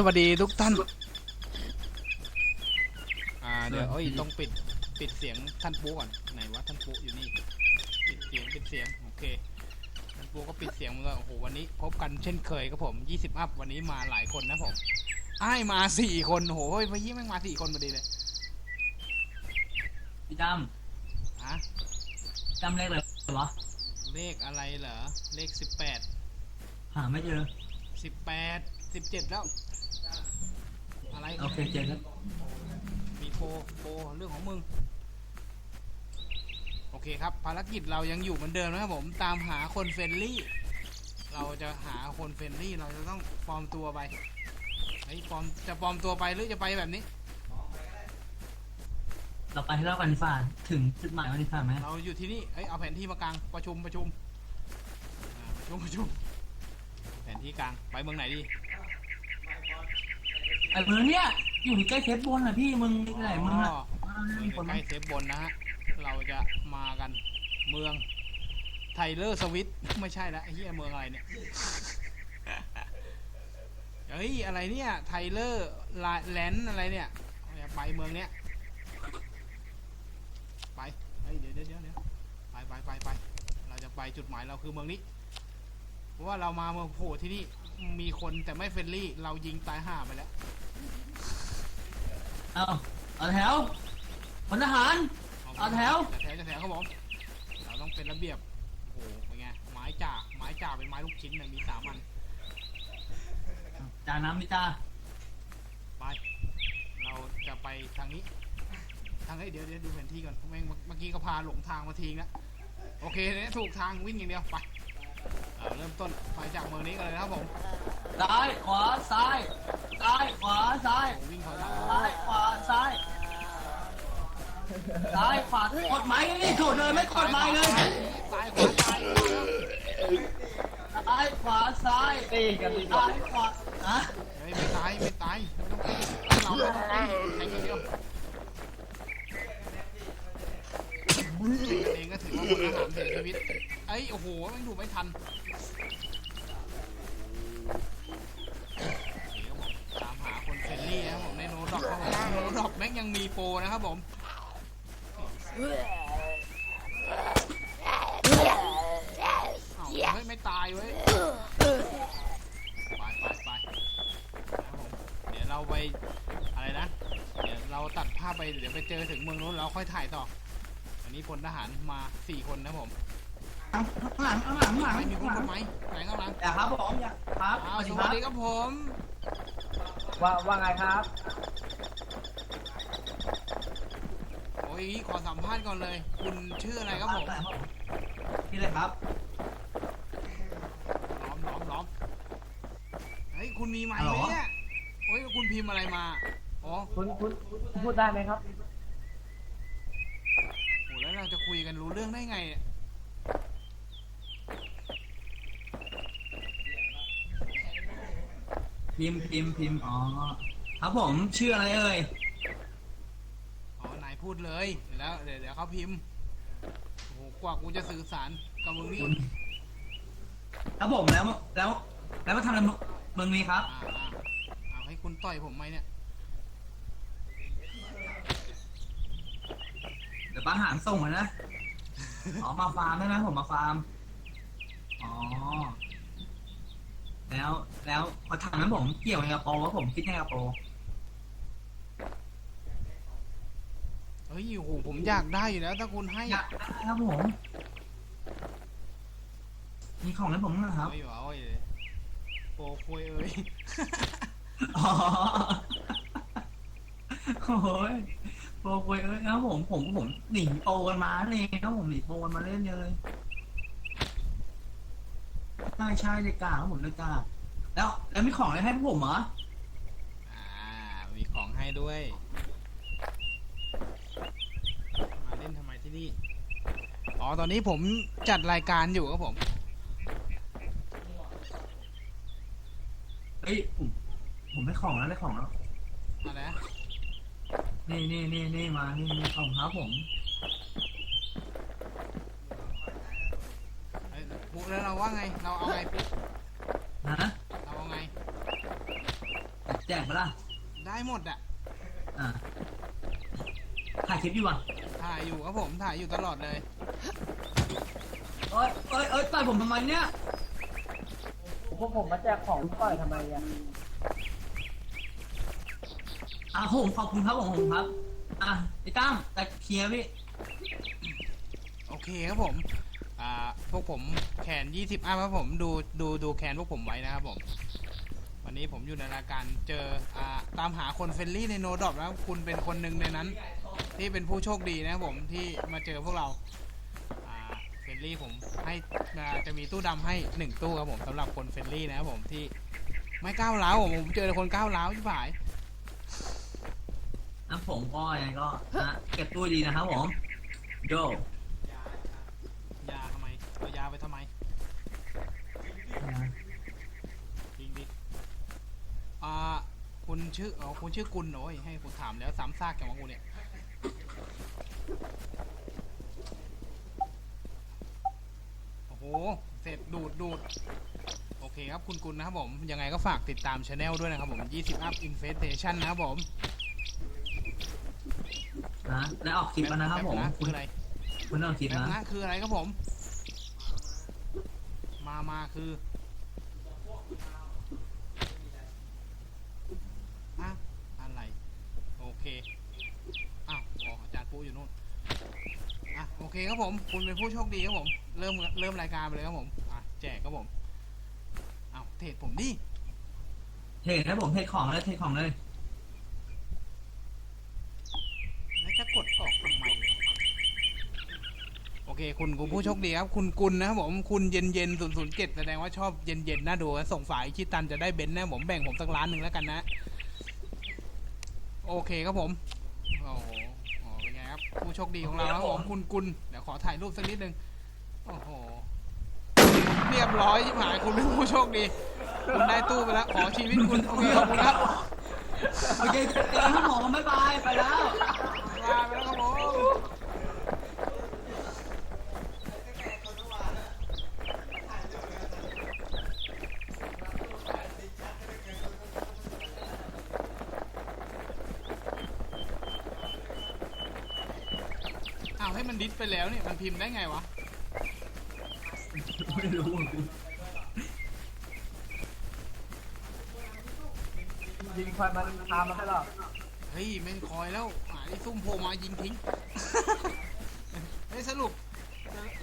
สวัสดีทุกท่าน อ่าเดี๋ยวเอ้ยต้องปิดปิดเสียงท่านปูก่อนไหนวะท่านปูอยู่นี่ปิดเสียงปิดเสียงโอเคท่านปูก็ปิดเสียงมันก็โอ้โหวันนี้พบกันเช่นเคยครับผม20อัพวันนี้มาหลายคนนะผมอ้ายมาสี่คนโอ้โหเฮ้ยพยี่แม่งมาสี่คนพอดีเลยพี่จฮะำจำเลขอะไรวะเลขอะไรเหรอเลขสิบแปดหาไม่เจอสิบแปดสิบเจ็ดแล้ว อะไรโอเคเจอแล้วมีโปรโปรเรื่องของมึง โอเคครับ ภารกิจเรายังอยู่เหมือนเดิมนะครับผม ตามหาคนเฟรนลี่ เราจะหาคนเฟรนลี่ เราจะต้องปลอมตัวไปเฮ้ยปลอมจะปลอมตัวไปหรือจะไปแบบนี้ เราไปให้รอบกันดีฟ้าถึงจุดหมายวันนี้ฟ้าไหมเราอยู่ที่นี่เอ้ยเอาแผนที่มากลางประชุมประชุมอ่าประชุมประชุม แผนที่กลางไปเมืองไหนดี ไอ้เมืองเนี้ยอยู่ใกล้เซฟบนอะพี่มึงไหนมึงอะอ๋ออ้าวเมืองมีคนใกไหมล้ๆเซฟบนนะฮะ เราจะมากันเมืองไทเลอร์สวิตไม่ใช่ละไอ้เหี้ยเมืองอะไรเนี่ย เฮ้ยอะไรเนี่ยไทเลอร์แลนด์อะไรเนี่ยเอาไปเมืองเนี้ยไปเฮ้ยเดี๋ยวเดี๋ยวเดี๋ยวเดี๋ยวไปไปไปไปเราจะไปจุดหมายเราคือเมืองนี้ เพราะว่าเรามาเมืองโผล่ที่นี่มีคนแต่ไม่เฟรนลี่ เรายิงตายห่าไปแล้ว เอาเอาแถวพลทหาร เอาแถวจะแถวจะแถวครับผมเราต้องเป็นระเบียบ โอ้โหเป็นไงไม้จ่าไม้จ่าเป็นไม้ลูกชิ้นเลยมีสามอันจาน้ำพี่จ้าไป เราจะไปทางนี้ ทางเฮ้ยเดี๋ยวเดี๋ยวดูแผนที่ก่อนแม่งเมื่อเมื่อกี้ก็พาหลงทางมาทิ้งแล้วโอเคเนี่ยถูกทางวิ่งอย่างเดียวไป เอ่อเริ่มต้นไปจากเมืองนี้กันเลยนะครับผมซ้ายขวาซ้ายซ้ายขวาซ้ายโอ้วิ่งถอยหลังซ้ายขวาซ้ายซ้ายขวากดไม้นี่กดเลยไม่กดไม้เลยซ้ายขวาซ้ายซ้ายขวาซ้ายตีกันดีกซ้าว่ายขวาอะเฮ้ยไม่ตายไม่ตายไม่ต้องตีเราไม่ต้องตีแทงอย่างเดียวกันเองก็ถือว่าคนอาหารเสียชีวิต ไอ้ย โอ้โหมันอยู่ไม่ทันตามหาคนเฟรนลี่นะครับผมในโนดอกครับผมโนดอกแม่งยังมีโปรนะครับผมเฮ้ยไม่ตายเว้ยไปไปไปเดี๋ยวเราไปอะไรนะ เดี๋ยวเราตัดภาพไปเดี๋ยวไปเจอถึงเมืองนู้นเราค่อยถ่ายต่อ อันนี้พลทหารมาสี่คนนะผม ข้างหลังข้างหลังข้างหลังไม่มีคนข้างหลักดไหมไหนข้างหลังอย่าครับผมอย่าครับอ้าวสวัสดีครับผม ว่าว่าไงครับโอ้ยขอสัมภาษณ์ก่อนเลย คุณชื่ออะไรครับผมนี่เลยครับล้อมล้อมล้อมเฮ้ยคุณมีไม้ไหมเนี่ยโอ้ยคุณพิมพ์อะไรมาอ๋อคุณคุณพูดได้ไหมครับโหแล้วเราจะคุยกันรู้เรื่องได้ไงเนี่ย พิมพ์พิมพ์พิมพ์อ๋อ ครับผมชื่ออะไรเอ่ย อ๋อนายพูดเลยเดี๋ยวแล้วเดี๋ยวเดี๋ยวเขาพิมพ์โอ้โหกว่ากูจะสื่อสารกับมึงนี่ครับผมแล้วแล้วแล้วมาทำอะไรเมืองนี้ครับ อ่าอ่าเอาให้คุณต่อยผมไหมเนี่ยเดี๋ยวป้าหารส่งมานะ อ๋อมาฟาร์มใช่ไหมผมมาฟาร์ม อ๋อ แล้ว แล้วพอทำนั้นผมเกี่ยวไงกับโปรว่าผมคิดไงกับโปรเฮ้ยโอ้โหผมอยากได้อยู่แล้วถ้าคุณให้อยากได้ครับผม มีของให้ผมนะครับเฮ้ยว้าวเอ้ยโปรคุยเอ้ยอ๋อโอ้ยโปรคุยเอ้ยครับผมผมผมหนีโปรกันมาเลยครับผมหนีโปรกันมาเล่นเลยใช่ใช่เลยกล้าครับผมเลยกล้า แล้วแล้วมีของอะไรให้พวกผมเหรออ่า มีของให้ด้วย มาเล่นทำไมที่นี่ อ๋อ ตอนนี้ผมจัดรายการอยู่ครับผม เอ้ยผมผมได้ของแล้วได้ของแล้วอะไรนะนี่นี่นี่นี่มานี่นี่ของครับผม เอ้ยปุ๊แล้วเราว่าไง เราเอาไงปุ๊นะเราเอาไง แจกปะล่ะได้หมดอะ อ่าถ่ายคลิปดีกว่าถ่ายอยู่ครับผม ถ่ายอยู่ตลอดเลย เอ้ยเอ้ยเอ้ยต่อยผมทำไมเนี่ยพวกผมมาแจกของปล่อยทำไมอะอะผมขอบคุณครับผมผมครับ อะไอ้ตั้มแต่เคลียร์พี่ โอเคครับผม อ่า พวกผมแขน 20อัพครับผม ดู ดู ดูแขนพวกผมไว้นะครับผม วันนี้ผมอยู่ในรายการเจออ่าตามหาคนเฟรนลี่ในโนดอปแล้วคุณเป็นคนหนึ่งในนั้น ที่เป็นผู้โชคดีนะครับผมที่มาเจอพวกเราอ่าเฟรนลี่ผมให้อ่าจะมีตู้ดำให้หนึ่งตู้ครับผมสำหรับคนเฟรนลี่นะครับผมที่ไม่ก้าวร้าวผมผมเจอแต่คนก้าวร้าวที่ผายนะผมก็ยังไงก็นะเก็บตู้ดีนะครับผมโยยาทำไมเอายาไปทำไมจริงดิ อ่าคุณชื่ออ๋อคุณชื่อกุลโอ้ยให้คุณถามแล้วซ้ำซากแกว่ากูเนี่ย โอ้โห เสร็จดูดดูด โอเคครับคุณกุลนะครับผม ยังไงก็ฝากติดตามช anel ด้วยนะครับผม 20 up infestation นะครับผมนะและออกคลิปแล้วนะครับผม แป๊คุคือณอะไรคุณออกคลิปแป๊บนะ นะคืออะไรครับผม มามาคืออะอะไร โอเคอ้าวอ๋ออาจารย์ปูอยู่นู่นอะโอเคครับผม คุณเป็นผู้โชคดีครับผม เริ่มเริ่มรายการไปเลยครับผมอะแจกครับผมอ้าวเทรดผมดิเทให้ผมเทของเลยเทของเลยแล้วจะกดออกทำไมโอเค คุณคุณผู้โชคดีครับ คุณกุลนะครับผมคุณเย็นเย็นศูนย์ศูนย์เจ็ดแสดงว่าชอบเย็นเย็นน่าดูส่งฝายคิดตันจะได้เบนซ์นะผมแบ่งผมสักล้านหนึ่งแล้วกันนะ โอเคครับผม โอ้โหอ๋อเป็นไงครับ ผู้โชคดีของเราครับผมคุณกุลเดี๋ยวขอถ่ายรูปสักนิดนึง โอ้โห เรียบร้อยชิบหายคุณเป็นผู้โชคดี คุณได้ตู้ไปแล้ว ขอชีวิตคุณ โอเคขอบคุณครับ โอเคเจอกันครับผมบ๊ายบายไปแล้ว ลาไปแล้วครับผมอ้าวให้มันดิส ไปแล้วเนี่ยมันพิมพ์ได้ไงวะ ไม่รู้ยิงคอยมันตามมาให้หรอเฮ้ยไม่คอยแล้วหาที่ซุ่มโผล่มายิงทิ้ง เฮ้ยสรุป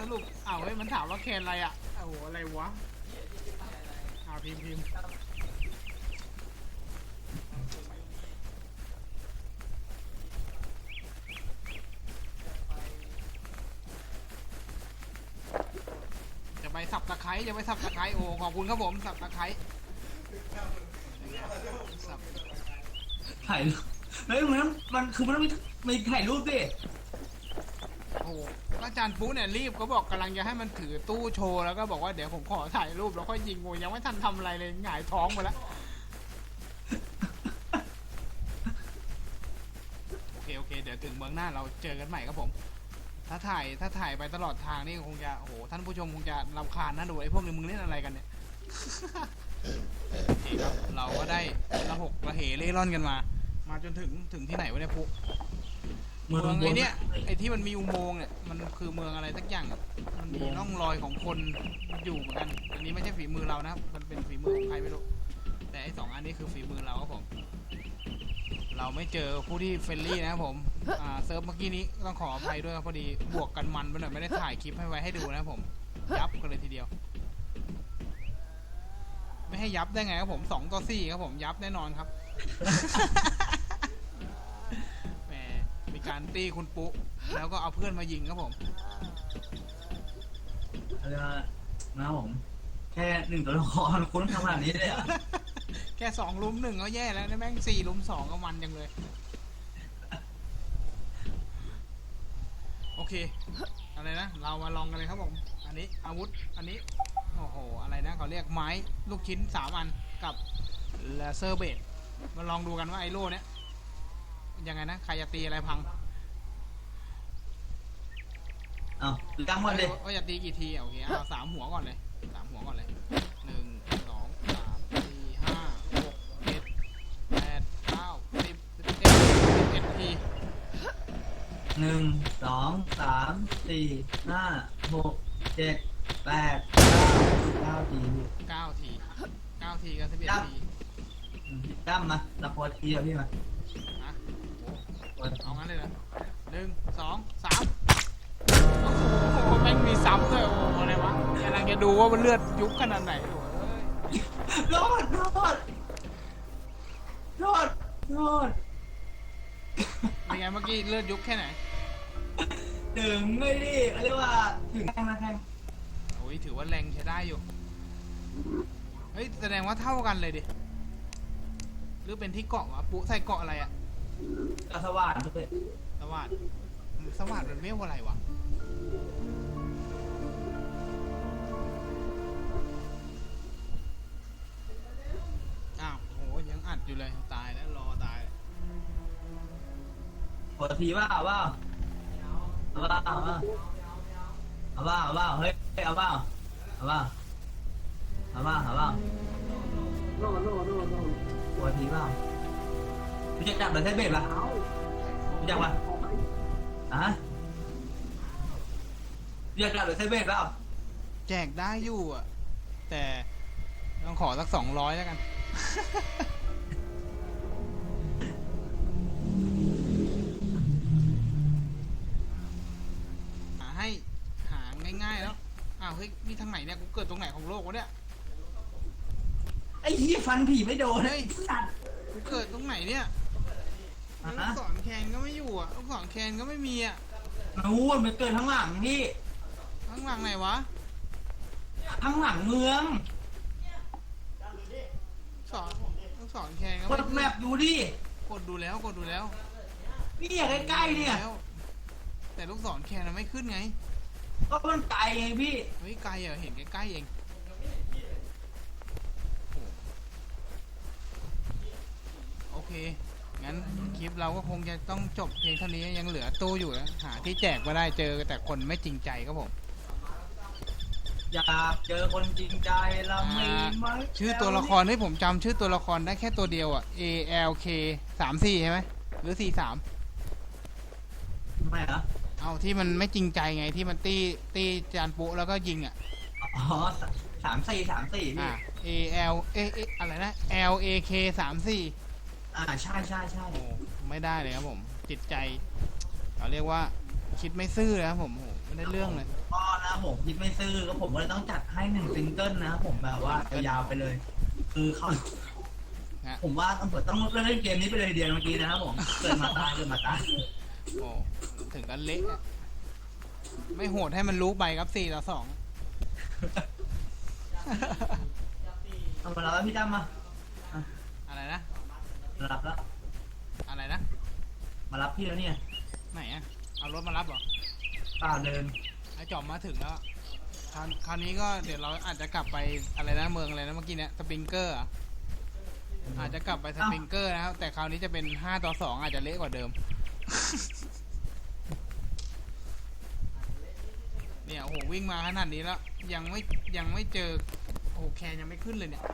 สรุปอ้าวเฮ้ยมันถามว่าแคนอะไรอะโอ้โหอะไรวะอ่าพิมพ์พิมพ์จะไป สับตะไคร้จะไปสับตะไคร้โอ้ขอบคุณครับผมสับตะไคร้สับถ่ายรูปเฮ้ยมันมันคือมันต้องมีมีถ่ายรูปดิโอ้โหอาจารย์ปุ๊เนี่ยรีบก็บอกกำลังจะให้มันถือตู้โชว์แล้วก็บอกว่าเดี๋ยวผมขอถ่ายรูปแล้วค่อยยิงโอ้ยยังไม่ทันทำอะไรเลยหงายท้องไปแล้วโอเคโอเค เดี๋ยวถึงเมืองหน้าเราเจอกันใหม่ครับผม ถ้าถ่ายถ้าถ่ายไปตลอดทางนี่คงจะโอ้โหท่านผู้ชมคงจะรำคาญนะดูไอ้พวกนี้มึงเล่นอะไรกันเนี่ยโอเคครับเราก็ได้ระหกระเหเล่ร่อนกันมา มาจนถึงถึงที่ไหนวะเนี่ยปุ๊เมืองไอเนี้ยไอที่มันมีอุโมงค์เนี่ยมันคือเมืองอะไรสักอย่างอะมันมีร่องรอยของคนอยู่เหมือนกัน อันนี้ไม่ใช่ฝีมือเรานะครับมันเป็นฝีมือของใครไม่รู้แต่ไอสองอันนี้คือฝีมือเราครับผม เราไม่เจอผู้ที่เฟรนลี่นะครับผมอ่าเซิร์ฟเมื่อกี้นี้ต้องขออภัยด้วยครับพอดีบวกกันมันไปหน่อยไม่ได้ถ่ายคลิปให้ไว้ให้ดูนะครับผมยับกันเลยทีเดียว ไม่ให้ยับได้ไงครับผมสองต่อสี่ครับผมยับแน่นอนครับ แหมมีการตีคุณปุ๊ แล้วก็เอาเพื่อนมายิงครับผมเออนะครับผม แค่หนึ่งตัวละครคุณทำขนาดนี้เลยเหรอะ แค่สองลุมหนึ่งก็แย่แล้วนะแม่งสี่ลุมสองก็มันจังเลย โอเค อะไรนะ เรามาลองกันเลยครับผม อันนี้อาวุธ อันนี้ โอ้โห อะไรนะเขาเรียกไม้ลูกชิ้นสามอันกับเลเซอร์เบดมาลองดูกันว่าไอโล่เนี้ยยังไงนะ ใครจะตีอะไรพังเอ้าตั้งวันเลยว่าจะตีกี่ทีอะโอเคเอาสามหัวก่อนเลยสามหัวก่อนเลยหนึ่งสองสามสี่ห้าหกเจ็ด หนึ่งสองสามสี่ห้าหกเจ็ดแปดเก้าทีเก้าทีเก้าทีกับสิบเอ็ดครับทีพี่ตั้มมาเราพอทีเดียวพี่มานะโอ้ยเอางั้นเลยเหรอหนึ่งสองสามโอ้โหแม่งมีซ้ำด้วยโอ้โหอะไรวะกำลังจะดูว่ามันเลือดยุบขนาดไหนโอ้ยโทษโทษโทษโทษเป็นไงเมื่อกี้เลือดยุบแค่ไหน ถึงไม่ดิเรียกว่าถึงแข่งนะแข่งโอ้ยถือว่าแรงใช้ได้อยู่ เฮ้ยแสดงว่าเท่ากันเลยดิ หรือเป็นที่เกาะวะปุ๊ใส่เกาะอะไรอะกระสว่านด้วยสวัสดสวัสดมันเรียกว่าอะไรวะ อ้าวโหยังอัดอยู่เลยตายแล้วรอตายพอทีว่าเอาว่า เอาว่าเอาว่าเอาว่าเอาว่าเฮ้ยเอาว่าเอาว่าเอาว่าเอาว่าโน่โน่โน่โน่พอทีว่ารู้จักจับเลยใช้เบ็ดปะเอารู้จักปะอะรู้จักจับเลยใช้เบ็ดเปล่าแจกได้อยู่อะ แต่ต้องขอสักสองร้อยแล้วกันาวเฮ้ยนี่ทางไหนเนี่ยกูเกิดตรงไหนของโลกวะเนี่ยไอ้เหี้ยฟันผีไม่โดนเฮ้ยสัตว์กูเกิดตรงไหนเนี่ยอะลูกศรแคนก็ไม่อยู่อะลูกศรแคนก็ไม่มีอะนู้นมันเกิดทั้างหลังพี่ข้างหลังไหนวะทั้างหลังเมืองสอนลูกศรแคนก็กไม่ดแมปดูดิกดดูแล้วกดดูแล้ว นี่อย่าใกล้ๆเนี่ย แล้วแต่ลูกศรแคนมันไม่ขึ้นไง ก็มันไกลไงพี่ เฮ้ยไกลเหรอเห็นใกล้ๆเองโอเค งั้นคลิปเราก็คงจะต้องจบเพียงเท่านี้ยังเหลือตู้อยู่นะหาที่แจกมาได้เจอแต่คนไม่จริงใจครับผม อยากเจอคนจริงใจเราไม่ไหมชื่อตัวละครที่ผมจำชื่อตัวละครได้แค่ตัวเดียวอะ A L K สามสี่ใช่ไหมหรือสี่สาม ไม่เหรอ เอาที่มันไม่จริงใจไงที่มันตีตีจานปุแล้วก็ยิงอะ อ๋อสามสี่สามสี่พี่ อ่า A L เอะเอะอะไรนะ L A K สามสี่อ่าใช่ใช่ใช่โอ้ไม่ได้เลยครับผม จิตใจเขาเรียกว่าคิดไม่ซื่อเลยครับผมโอ้โหไม่ได้เรื่องเลย ก็นะผมคิดไม่ซื้อก็ผมก็เลยต้องจัดให้หนึ่งซิงเกิลนะผมแบบว่ายาวๆไปเลย คือเขาฮะ ผมว่าตำรวจต้องเล่นเกมนี้ไปเลยทีเดียวเมื่อกี้นะครับผมเกิดมาตายเกิดมาตาย โอ้ ถึงกันเละอะไม่โหดให้มันรู้ไปครับสี่ต่อสอง เอามาแล้วพี่ตั้มมาอะไรนะ มารับแล้ว อะไรนะ มารับพี่แล้วเนี่ยไหนอะเอารถมารับเหรอเปล่าเดิน ไอจอมมาถึงแล้วคราวคราวนี้ก็เดี๋ยวเราอาจจะกลับไปอะไรนะเมืองอะไรนะเมื่อกี้เนี่ยสปริงเกอร์อะอาจจะกลับไปสปริงเกอร์นะครับแต่คราวนี้จะเป็นห้าต่อสองอาจจะเละกว่าเดิม เนี่ยโอ้โหวิ่งมาขนาดนี้แล้ว ยังไม่ยังไม่เจอโอ้โหแคนยังไม่ขึ้นเลยเนี่ย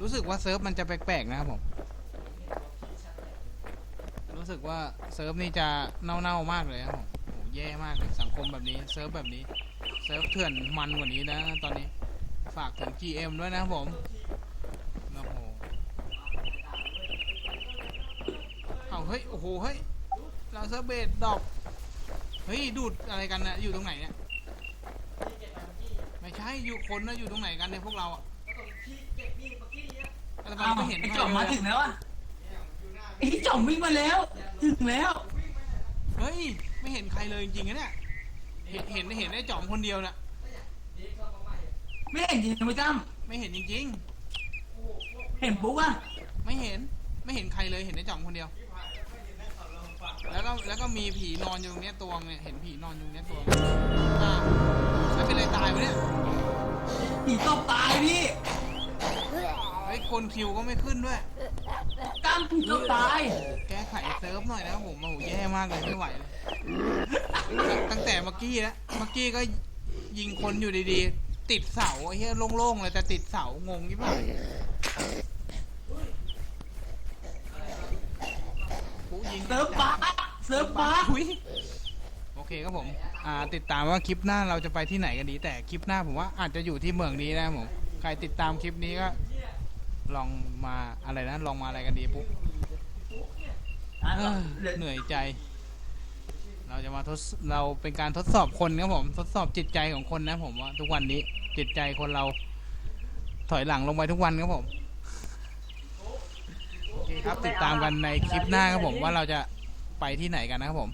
รู้สึกว่าเซิร์ฟมันจะแปลกๆนะครับผม รู้สึกว่าเซิร์ฟนี่จะเน่าๆมากเลยครับผมโอ้โหแย่มากเลยสังคมแบบนี้เซิร์ฟแบบนี้เซิร์ฟเถื่อนมันกว่านี้นะตอนนี้ฝากถึง GM ด้วยนะครับผมโอ้โหเอาเฮ้ยโอ้โหเฮ้ยเราเซิร์ฟเบสดอก ฮ้ยดูดอะไรกันนะอยู่ตรงไหนเนี่ยไม่ใช่อยู่คนนะอยู่ตรงไหนกันเนี่ยพวกเราอะแล้วทำไมอ้าวไม่เห็นไอ้ใครจ่อมเลมายถึอะงแล้วอะไอ้จ่อมวิ่งมาแล้ว ถึงแล้ว เฮ้ยไม่เห็นใครเลยจริงๆนะเนี่ยเห็นเห็นเห็นไอ้จอมคนเดียวน่ะไม่เห็นจริงพี่ตั้มไม่เห็นจริง เห็นปุ๊บอะๆ ไม่เห็นไม่เห็นใครเลยเห็นไอ้จอมคนเดียว แล้วก็แล้วก็มีผีนอนอยู่ตรงเนี้ยตัวเนี่ยเห็นผีนอนอยู่ตรงเนี้ยตัวอ่าแล้วเป็นอะไรตายวะเนี่ยผีตบตายพี่เฮ้ยคนคิวก็ไม่ขึ้นด้วย ตั้มผีตบตาย แก้ไขเซิร์ฟหน่อยนะครับผมโอ้โหแย่มากเลยไม่ไหวเลยตั้งแต่เมื่อกี้แล้วเมื่อกี้ก็ยิงคนอยู่ดีๆ ติดเสาไอ้เหี้ยโล่งๆเลยแต่ติดเสางงยิ่งไปกู ยิง เซิร์ฟบักเซิร์ฟบักอุ๊ยโอเคครับผมอ่าติดตามว่าคลิปหน้าเราจะไปที่ไหนกันดี แต่คลิปหน้าผมว่าอาจจะอยู่ที่เมืองนี้นะครับผมใครติดตามคลิปนี้ก็ ลองมาอะไรนะลองมาอะไรกันดีปุ๊บ อะเอ้อเหลือเหนื่อยใจ เราจะมาทดสเราเป็นการทดสอบคนครับผม ทดสอบจิตใจของคนนะผมว่าทุกวันนี้จิตใจคนเรา ถอยหลังลงไปทุกวันครับผมโอเค ครับติดตามกันในคลิปหน้าครับผมว่าเราจะไปที่ไหนกันนะครับผม